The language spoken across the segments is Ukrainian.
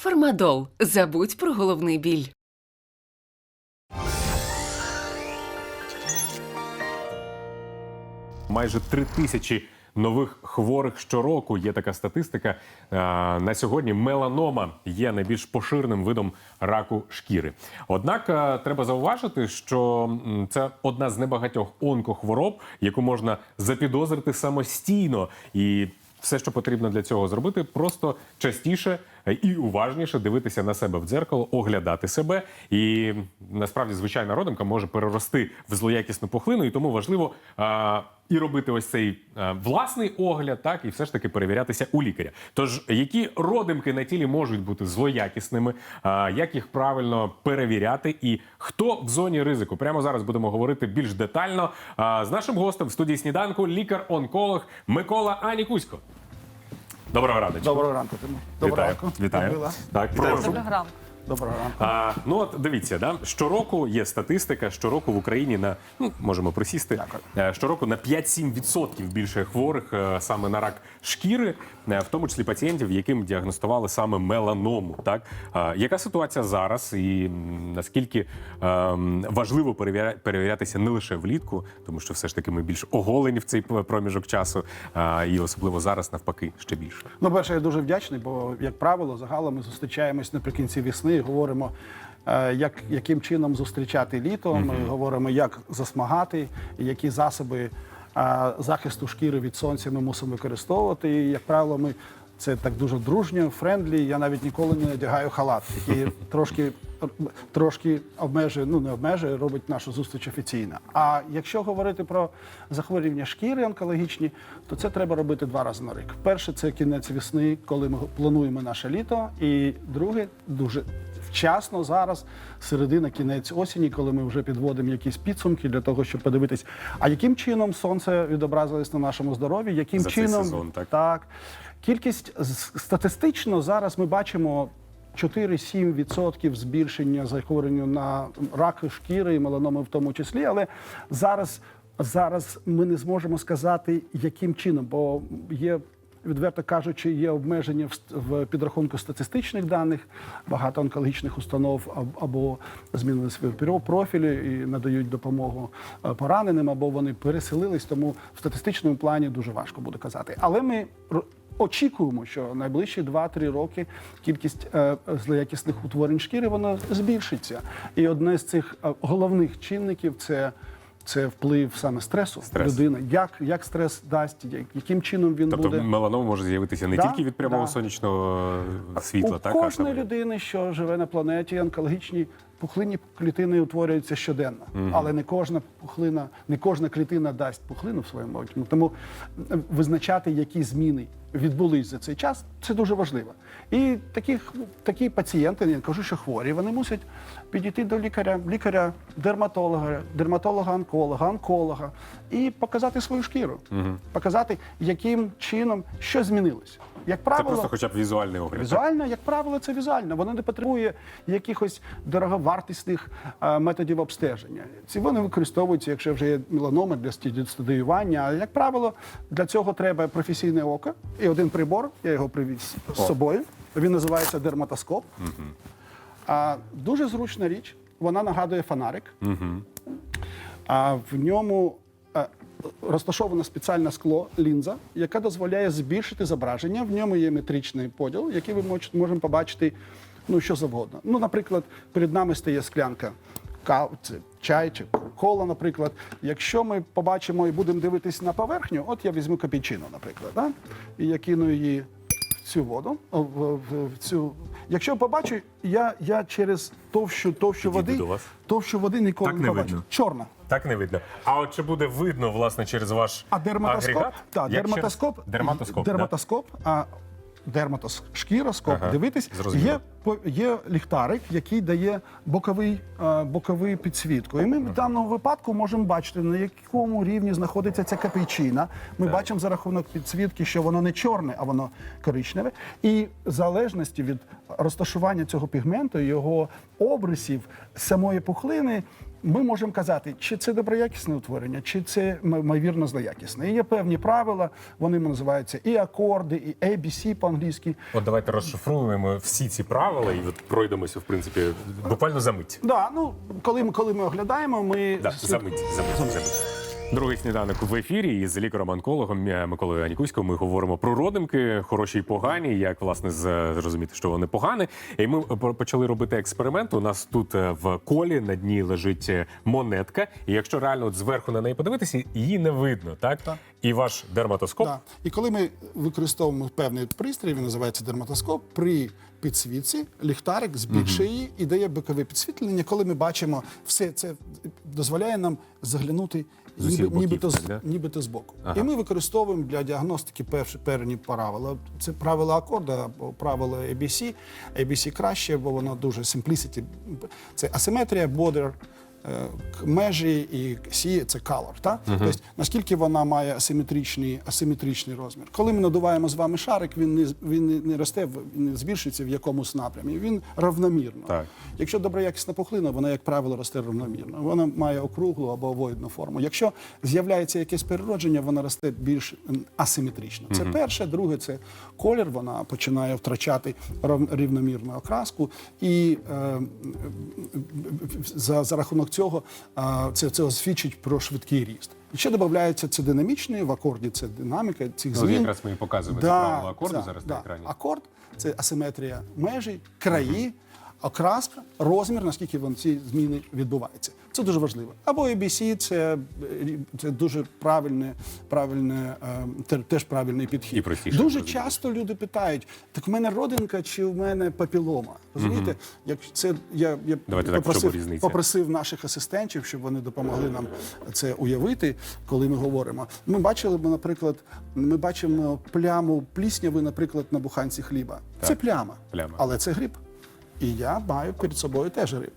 Фармадол. Забудь про головний біль. майже три тисячі нових хворих щороку. Є така статистика. На сьогодні меланома є найбільш поширеним видом раку шкіри. Однак треба зауважити, що це одна з небагатьох онкохвороб, яку можна запідозрити самостійно і. Все, що потрібно для цього зробити, просто частіше і уважніше дивитися на себе в дзеркало, оглядати себе. І насправді звичайна родимка може перерости в злоякісну пухлину, і тому важливо а, і робити ось цей а, власний огляд, так і все ж таки перевірятися у лікаря. Тож, які родимки на тілі можуть бути злоякісними, а, як їх правильно перевіряти, і хто в зоні ризику? Прямо зараз будемо говорити більш детально а, з нашим гостем в студії сніданку, лікар-онколог Микола Анікусько. Доброго ранку. Доброго ранку, Тиму. Доброго Вітаю. ранку. Вітаю. Людмила. Так, прошу. Доброго ранку. Доброго ранку. А, ну от дивіться, да? щороку є статистика, щороку в Україні на ну можемо присісти. е, Щороку на 5-7% більше хворих е, саме на рак шкіри, е, в тому числі пацієнтів, яким діагностували саме меланому. Так а, яка ситуація зараз, і наскільки ем, важливо перевіря- перевірятися не лише влітку, тому що все ж таки ми більш оголені в цей проміжок часу, а, і особливо зараз навпаки ще більше. Ну, перше, я дуже вдячний, бо, як правило, загалом ми зустрічаємось наприкінці весни говоримо, е, як, яким чином зустрічати літо. Ми говоримо, як засмагати, які засоби е, захисту шкіри від сонця ми мусимо використовувати. І, як правило, ми це так дуже дружньо, френдлі. Я навіть ніколи не одягаю халат, який трошки. Трошки обмежує, ну не обмежує, робить нашу зустріч офіційно. А якщо говорити про захворювання шкіри онкологічні, то це треба робити два рази на рік. Перше це кінець весни, коли ми плануємо наше літо. І друге, дуже вчасно зараз, середина, кінець осені, коли ми вже підводимо якісь підсумки для того, щоб подивитись, а яким чином сонце відобразилось на нашому здоров'ї, яким За цей чином сезон, так? так. Кількість статистично зараз ми бачимо 4-7% збільшення захворювання на раки шкіри і меланоми в тому числі, але зараз, зараз ми не зможемо сказати, яким чином, бо є. Відверто кажучи, є обмеження в, підрахунку статистичних даних. Багато онкологічних установ або змінили свої профілі і надають допомогу е, пораненим, або вони переселились. Тому в статистичному плані дуже важко буде казати. Але ми очікуємо, що найближчі 2-3 роки кількість е, злоякісних утворень шкіри вона збільшиться. І одне з цих е, головних чинників це. Це вплив саме стресу Стрес. людини. Як, як стрес дасть, як- яким чином він Тобто буде меланома може з'явитися не Да, тільки від прямого да. сонячного світла, у так кожної людини, що живе на планеті, онкологічні пухлинні клітини утворюються щоденно, але не кожна пухлина, не кожна клітина дасть пухлину в своєму майбутньому. Тому е, визначати, які зміни відбулись за цей час, це дуже важливо. І таких такі пацієнти, я не кажу, що хворі, вони мусять підійти до лікаря, лікаря, дерматолога, дерматолога-онколога, онколога і показати свою шкіру, показати, яким чином що змінилося. Як Це просто хоча б візуальний огляд. Візуально, як правило, це візуально. Воно не потребує якихось дороговартісних е, методів обстеження. Ці вони використовуються, якщо вже є меланоми для студіювання. А як правило, для цього треба професійне око і один прибор. Я його привіз з собою. Він називається дерматоскоп. А, дуже зручна річ. Вона нагадує фонарик. А в ньому розташоване спеціальне скло, лінза, яка дозволяє збільшити зображення. В ньому є метричний поділ, який моч- можемо побачити ну, що завгодно. Ну, наприклад, перед нами стає склянка чай чи кола, наприклад. Якщо ми побачимо і будемо дивитися на поверхню, от я візьму капічино, наприклад, да? і я кину її в цю воду, в, в, в цю. Якщо побачу, я, я через товщу, товщу Підійду води, до вас. товщу води ніколи Так не не побачу. видно. Чорна. Так не видно. А от чи буде видно, власне, через ваш А дерматоскоп, агрегат? так, Як дерматоскоп, Дерматоскоп. да? дерматоскоп, а дерматос, шкіроскоп, Ага, дивитись, зрозуміло. є, є ліхтарик, який дає боковий, е, боковий підсвітку. І ми в даному випадку можемо бачити, на якому рівні знаходиться ця капійчина. Ми бачимо за рахунок підсвітки, що воно не чорне, а воно коричневе. І в залежності від розташування цього пігменту, його обрисів, самої пухлини, ми можемо казати, чи це доброякісне утворення, чи це ймовірно злоякісне. І є певні правила, вони називаються і акорди, і ABC по-англійськи. От давайте розшифруємо всі ці правила і от пройдемося, в принципі, буквально за мить. Да, ну коли ми коли ми оглядаємо, ми Да, за мить, за мить, за мить. Другий сніданок в ефірі із лікарем-онкологом е, Миколою Анікуськом ми говоримо про родимки, хороші і погані, як власне зрозуміти, що вони погані. І ми почали робити експеримент. У нас тут е, в колі на дні лежить е, монетка, і якщо реально от зверху на неї подивитися, її не видно, так? Так. І ваш дерматоскоп Да. І коли ми використовуємо певний пристрій, він називається дерматоскоп, при підсвітці ліхтарик збільшує її і дає бокове підсвітлення. Коли ми бачимо все це дозволяє нам заглянути З усіх боків, нібито, так, з- да? нібито збоку. Ага. І ми використовуємо для діагностики перші певні правила. Це правила акорда правила ABC. ABC краще, бо воно дуже simplicity. Це асиметрія, border, межі і C – це color. Та? Тобто, наскільки вона має асиметричний, асиметричний розмір. Коли ми надуваємо з вами шарик, він не, він не- росте, він не збільшується в якомусь напрямі. Він равномірно. Так. Якщо доброякісна пухлина, вона, як правило, росте равномірно. Вона має округлу або овоїдну форму. Якщо з'являється якесь переродження, вона росте більш асиметрично. Це перше, друге, це колір. Вона починає втрачати рівномірну окраску, і е, за, за рахунок цього е, це, це свідчить про швидкий ріст. І ще додається це динамічний, в акорді це динаміка цих Ну, якраз ми і показуємо да, правило акорду да, зараз да. на екрані. Акорд це асиметрія межі, краї, окраска, розмір, наскільки вон ці зміни відбуваються. Це дуже важливо. Або ABC це, це дуже правильне, правильне, е, теж правильний підхід. І простіше дуже зрозуміти. часто люди питають: так в мене родинка чи в мене папілома? Розумієте, як це я, я Давайте так, попросив, попросив наших асистентів, щоб вони допомогли нам це уявити, коли ми говоримо. Ми бачили, наприклад, ми бачимо пляму плісняви, наприклад, на буханці хліба. Це пляма, Пляма. але це гриб. І я маю перед собою теж гриб.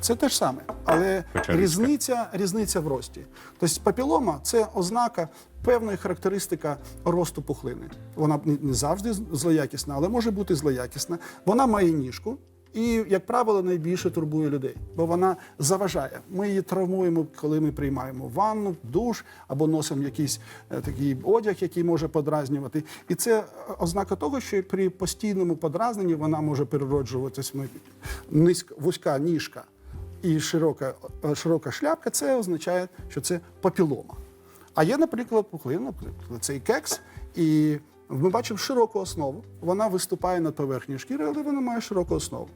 Це те ж саме, але різниця, різниця в рості. Тобто папілома це ознака певної характеристика росту пухлини. Вона не не завжди злоякісна, але може бути злоякісна. Вона має ніжку. І, як правило, найбільше турбує людей, бо вона заважає. Ми її травмуємо, коли ми приймаємо ванну, душ або носимо якийсь е, такий одяг, який може подразнювати. І це е, ознака того, що при постійному подразненні вона може перероджуватись. Низька, вузька ніжка і широка, е, широка шляпка. Це означає, що це папілома. А є, наприклад, пухлина, наприклад, цей кекс, і ми бачимо широку основу. Вона виступає над поверхнею шкіри, але вона має широку основу.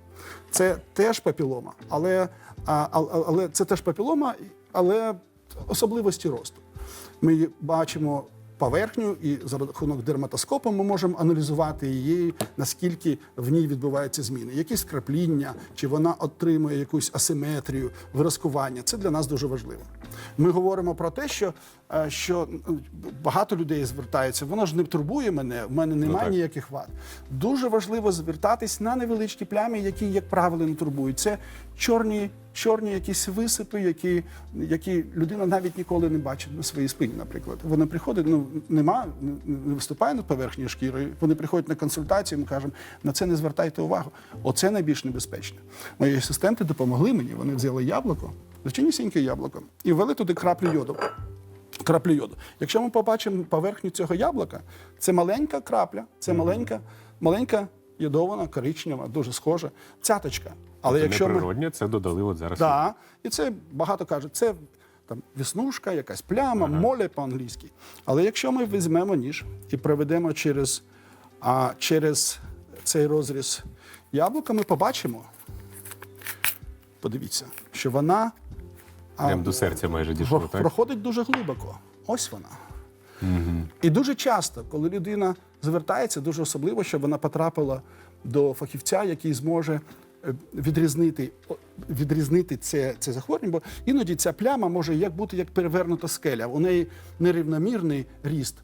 Це теж папілома, але, а- але це теж папілома, але особливості росту. Ми бачимо поверхню, і за рахунок дерматоскопу ми можемо аналізувати її, наскільки в ній відбуваються зміни, якісь крапління, чи вона отримує якусь асиметрію, виразкування. Це для нас дуже важливо. Ми говоримо про те, що, е, що багато людей звертаються, воно ж не турбує мене, в мене немає так. ніяких вад. Дуже важливо звертатись на невеличкі плями, які, як правило, не турбують. Це чорні, чорні якісь висипи, які, які людина навіть ніколи не бачить на своїй спині, наприклад. Вона приходить, ну нема, не- виступає над поверхнею шкіри. Вони приходять на консультацію, ми кажемо, на це не звертайте увагу. Оце найбільш небезпечно. Мої асистенти допомогли мені. Вони взяли яблуко, звичайнісіньке яблуко, і ввели туди краплю йоду. Краплю йоду. Якщо ми побачимо поверхню цього яблука, це маленька крапля, це маленька, маленька йодована, коричнева, дуже схожа цяточка. Але Це якщо ми це додали от зараз. Да. І це багато кажуть, це там віснушка, якась пляма, моле по-англійськи. Але якщо ми візьмемо ніж і проведемо через, а, через цей розріз яблука, ми побачимо, подивіться, що вона а, до серця майже дійшло, так? проходить дуже глибоко. Ось вона. І дуже часто, коли людина звертається, дуже особливо, щоб вона потрапила до фахівця, який зможе відрізнити, відрізнити це, це захворювання, бо іноді ця пляма може як бути як перевернута скеля. У неї нерівномірний ріст.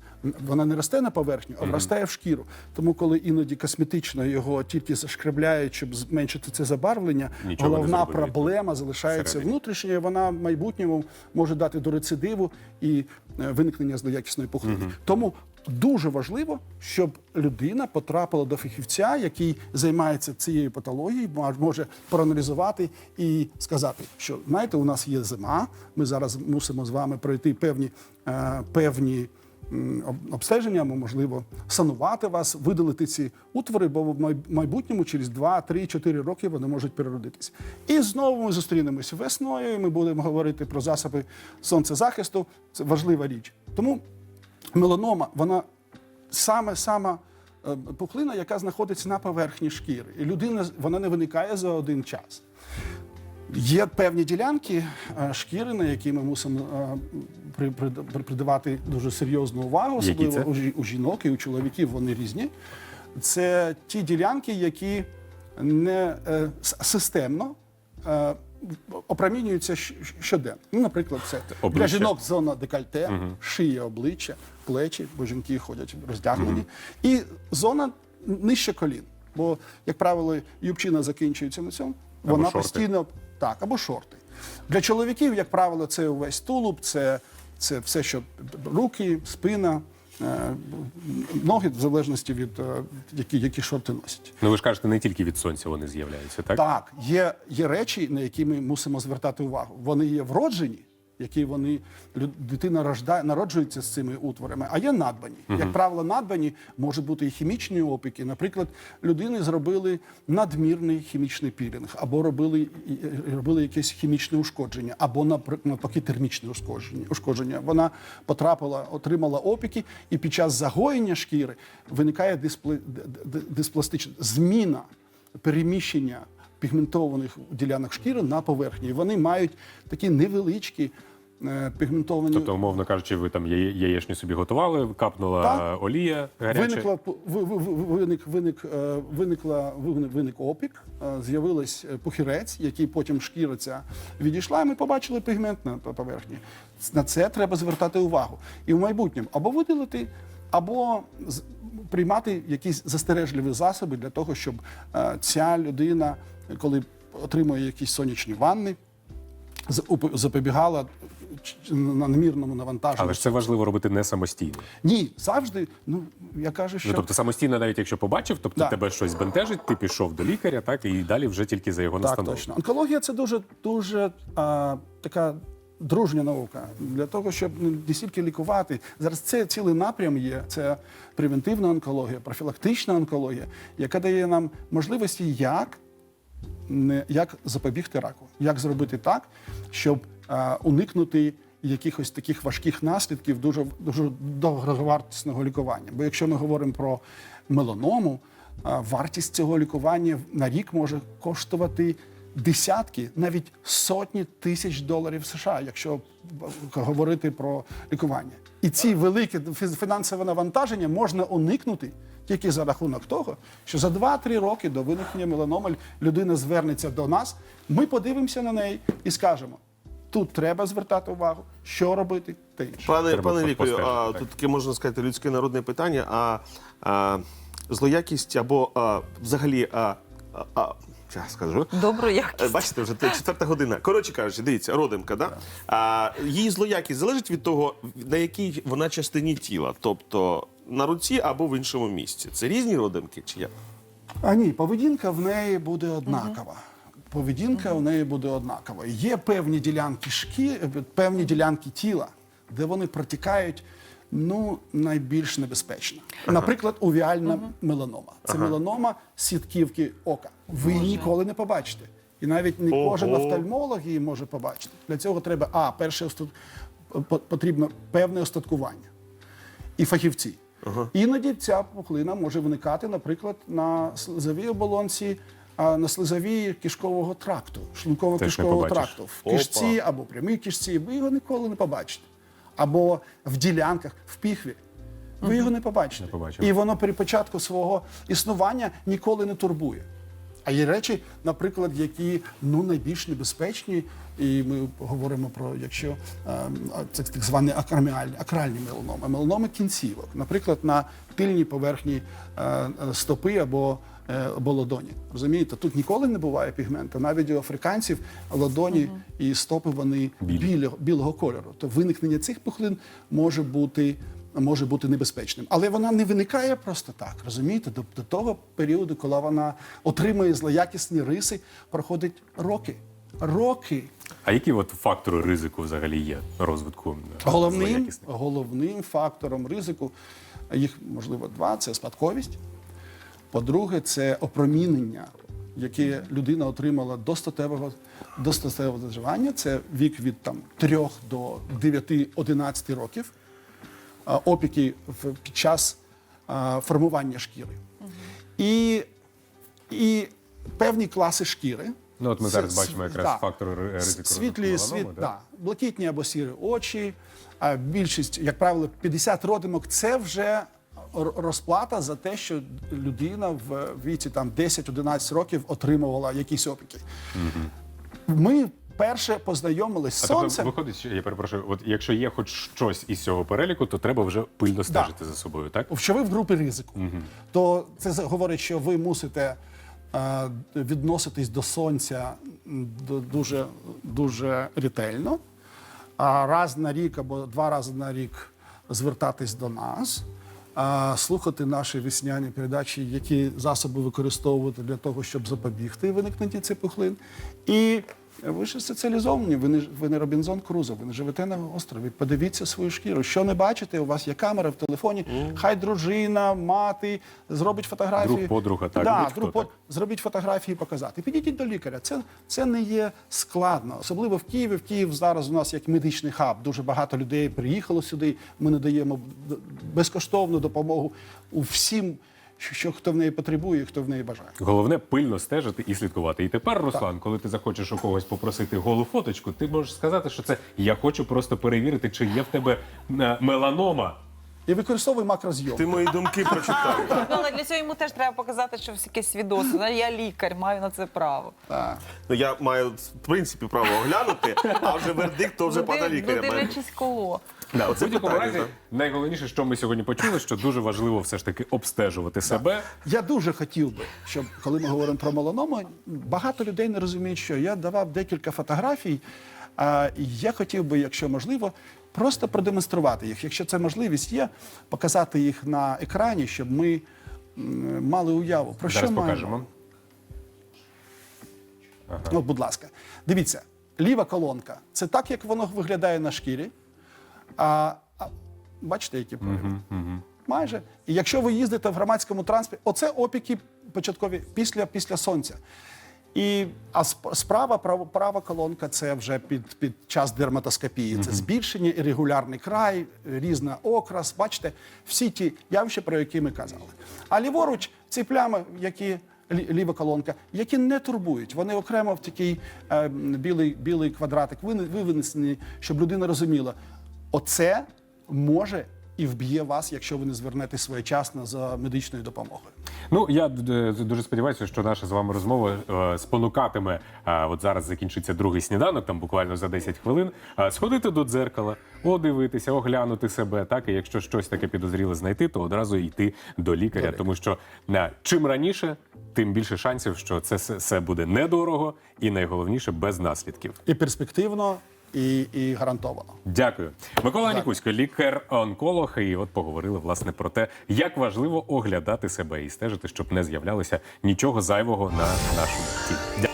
Вона не росте на поверхню, а вростає в шкіру. Тому, коли іноді косметично його тільки зашкребляють, щоб зменшити це забарвлення, Нічого головна проблема залишається внутрішня, вона в майбутньому може дати до рецидиву і е, виникнення злоякісної пухлини. Тому дуже важливо, щоб людина потрапила до фахівця, який займається цією патологією, мож- може проаналізувати і сказати, що знаєте, у нас є зима. Ми зараз мусимо з вами пройти певні, е, певні обстеження, можливо, санувати вас, видалити ці утвори, бо в майбутньому через 2, 3, 4 роки вони можуть переродитися. І знову ми зустрінемося весною. і Ми будемо говорити про засоби сонцезахисту. Це важлива річ. Тому меланома, вона саме сама е, пухлина, яка знаходиться на поверхні шкіри. І людина вона не виникає за один час. Є певні ділянки е, шкіри, на які ми мусимо е, при- при- при- придавати дуже серйозну увагу, особливо у, жінок і у чоловіків вони різні. Це ті ділянки, які не системно опромінюються щоденно. Ну, наприклад, це для жінок зона декольте, шия, обличчя, плечі, бо жінки ходять роздягнені, і зона нижче колін. Бо, як правило, юбчина закінчується на цьому. Або Вона шорти. постійно так, або шорти. Для чоловіків, як правило, це увесь тулуб, це, це все, що руки, спина, ноги, в залежності від е, які, які шорти носять. Ну ви ж кажете, не тільки від сонця вони з'являються, так? Так, є, є речі, на які ми мусимо звертати увагу. Вони є вроджені, які вони дитина рождає, народжується з цими утворами, а є надбані. Як правило, надбані можуть бути і хімічні опіки. Наприклад, людини зробили надмірний хімічний пілінг, або робили, робили якесь хімічне ушкодження, або навпаки термічне ушкодження. ушкодження. Вона потрапила, отримала опіки, і під час загоєння шкіри виникає диспле, диспластична зміна переміщення пігментованих ділянок шкіри на поверхні. І вони мають такі невеличкі е, пігментовані. Тобто, умовно кажучи, ви там яє- яєчню собі готували, капнула Так. олія гаряча. Виникла виник, виник, е, виникла виник, опік, е, з'явилась пухірець, який потім шкіра ця відійшла, і ми побачили пігмент на поверхні. На це треба звертати увагу. І в майбутньому або видалити, або приймати якісь застережливі засоби для того, щоб ця людина, коли отримує якісь сонячні ванни, запобігала надмірному навантаженню. Але ж це важливо робити не самостійно. Ні, завжди. Ну я кажу, що Ну, тобто самостійно, навіть якщо побачив, тобто Да. тебе щось бентежить, ти пішов до лікаря, так і далі вже тільки за його Так, настанову. точно. Онкологія це дуже дуже а, така дружня наука для того, щоб ну, не стільки лікувати. Зараз це цілий напрям є. Це превентивна онкологія, профілактична онкологія, яка дає нам можливості, як як запобігти раку, як зробити так, щоб а, уникнути якихось таких важких наслідків дуже дуже дороговартісного лікування. Бо якщо ми говоримо про меланому, а, вартість цього лікування на рік може коштувати десятки, навіть сотні тисяч доларів США, якщо говорити про лікування. І ці великі фі- фінансове навантаження можна уникнути тільки за рахунок того, що за 2-3 роки до виникнення меланоми людина звернеться до нас, ми подивимося на неї і скажемо: тут треба звертати увагу, що робити, те інше. Пане, Треба пане Вікою, а, так. тут таке можна сказати людське народне питання. А, а злоякість або а, взагалі. А, а, щас скажу. Добру Е, якість. Бачите, вже четверта година. Коротше кажучи, дивіться, родимка, да? А, її злоякість залежить від того, на якій вона частині тіла, тобто на руці або в іншому місці. Це різні родимки чи як? А ні, поведінка в неї буде однакова. Поведінка в неї буде однакова. Є певні ділянки шкі, певні ділянки тіла, де вони протікають ну, найбільш небезпечно. Наприклад, увіальна меланома. Це меланома сітківки ока. Ви її ніколи не побачите. І навіть не Ого. кожен офтальмолог її може побачити. Для цього треба, а, перше, остат- по- потрібно певне остаткування і фахівці. Іноді ця пухлина може виникати, наприклад, на слизовій оболонці, а на слизовій кишкового тракту, шлунково-кишкового тракту. В кишці або прямій кишці, ви його ніколи не побачите. Або в ділянках, в піхві. Ви його не побачите. Не побачимо. І воно при початку свого існування ніколи не турбує. А є речі, наприклад, які ну найбільш небезпечні, і ми говоримо про якщо це так звані акроміальні, акральні меланоми, меланоми кінцівок, наприклад, на тильній поверхні е, е, стопи або е, або ладоні. Розумієте, тут ніколи не буває пігменту. Навіть у африканців ладоні і стопи вони Білі. білого, білого кольору. То виникнення цих пухлин може бути може бути небезпечним. Але вона не виникає просто так, розумієте? До, до того періоду, коли вона отримує злоякісні риси, проходить роки. Роки. А які от фактори ризику взагалі є розвитку е, Головним, головним фактором ризику, їх можливо два це спадковість. По-друге, це опромінення, яке людина отримала до статевого, до статевого заживання. Це вік від там, 3 до 9-11 років. А, Опіки під час формування шкіри. І, і певні класи шкіри. Ну, от ми Це зараз бачимо якраз да. фактори ри- ризику Світлі, світ, да? да. блакитні або сірі очі. А більшість, як правило, 50 родимок це вже розплата за те, що людина в віці там 10-11 років отримувала якісь опіки. Ми перше познайомились з сонцем. виходить, що- я перепрошую, от якщо є хоч щось із цього переліку, то треба вже пильно стежити за собою, так? що ви в групі ризику, то це говорить, що ви мусите е, відноситись до сонця дуже, дуже ретельно. А раз на рік або два рази на рік звертатись до нас, а, слухати наші весняні передачі, які засоби використовувати для того, щоб запобігти виникненню цих пухлин. І ви ж соціалізовані, ви не, ви не Робінзон Крузо, ви не живете на острові. Подивіться свою шкіру. Що не бачите, у вас є камера в телефоні, хай дружина, мати зробить фотографії. Друг, подруга, так, Да, друг, под- так. зробіть фотографії і показати. Підійдіть до лікаря. Це, це не є складно. Особливо в Києві. В Київ зараз у нас як медичний хаб. Дуже багато людей приїхало сюди. Ми надаємо безкоштовну допомогу у всім, що, що хто в неї потребує, хто в неї бажає. Головне пильно стежити і слідкувати. І тепер, Руслан, коли ти захочеш у когось попросити голу фоточку, ти можеш сказати, що це я хочу просто перевірити, чи є в тебе е, меланома. І використовуй макрозйом. Ти мої думки прочитав. Ну, але для цього йому теж треба показати, що якесь свідоцтво. Я лікар, маю на це право. Так. Ну я маю в принципі право оглянути, а вже вердикт то вже пана лікаря. ну, має. дивлячись кого. Да, Оце будь-якому питання, разі так. найголовніше, що ми сьогодні почули, що дуже важливо все ж таки обстежувати себе. Я дуже хотів би, щоб коли ми говоримо про меланому, багато людей не розуміють, що я давав декілька фотографій. А я хотів би, якщо можливо, просто продемонструвати їх. Якщо це можливість є, показати їх на екрані, щоб ми м, мали уяву. Про Зараз що маємо. покажемо. От, будь ласка, дивіться, ліва колонка це так, як воно виглядає на шкірі. А, а бачите, які прояви? Майже. І якщо ви їздите в громадському транспорті, оце опіки початкові після, після сонця. І, а сп- справа, права, права колонка це вже під, під час дерматоскопії. Це збільшення, ірегулярний край, різна окрас. Бачите, всі ті явища, про які ми казали. А ліворуч ці плями, які лі- ліва колонка, які не турбують. Вони окремо в такий е, м, білий, білий квадратик вини- винесені, щоб людина розуміла, оце може і вб'є вас, якщо ви не звернетесь своєчасно за медичною допомогою. Ну я е, дуже сподіваюся, що наша з вами розмова е, спонукатиме. е, От зараз закінчиться другий сніданок, там буквально за 10 хвилин. е, Сходити до дзеркала, одивитися, оглянути себе. Так і якщо щось таке підозріле знайти, то одразу йти до лікаря, тому що е, чим раніше, тим більше шансів, що це все буде недорого і найголовніше без наслідків. І перспективно, і, і гарантовано. Дякую, Микола Нікусько, лікар-онколог. І от поговорили власне про те, як важливо оглядати себе і стежити, щоб не з'являлося нічого зайвого на нашому тілі.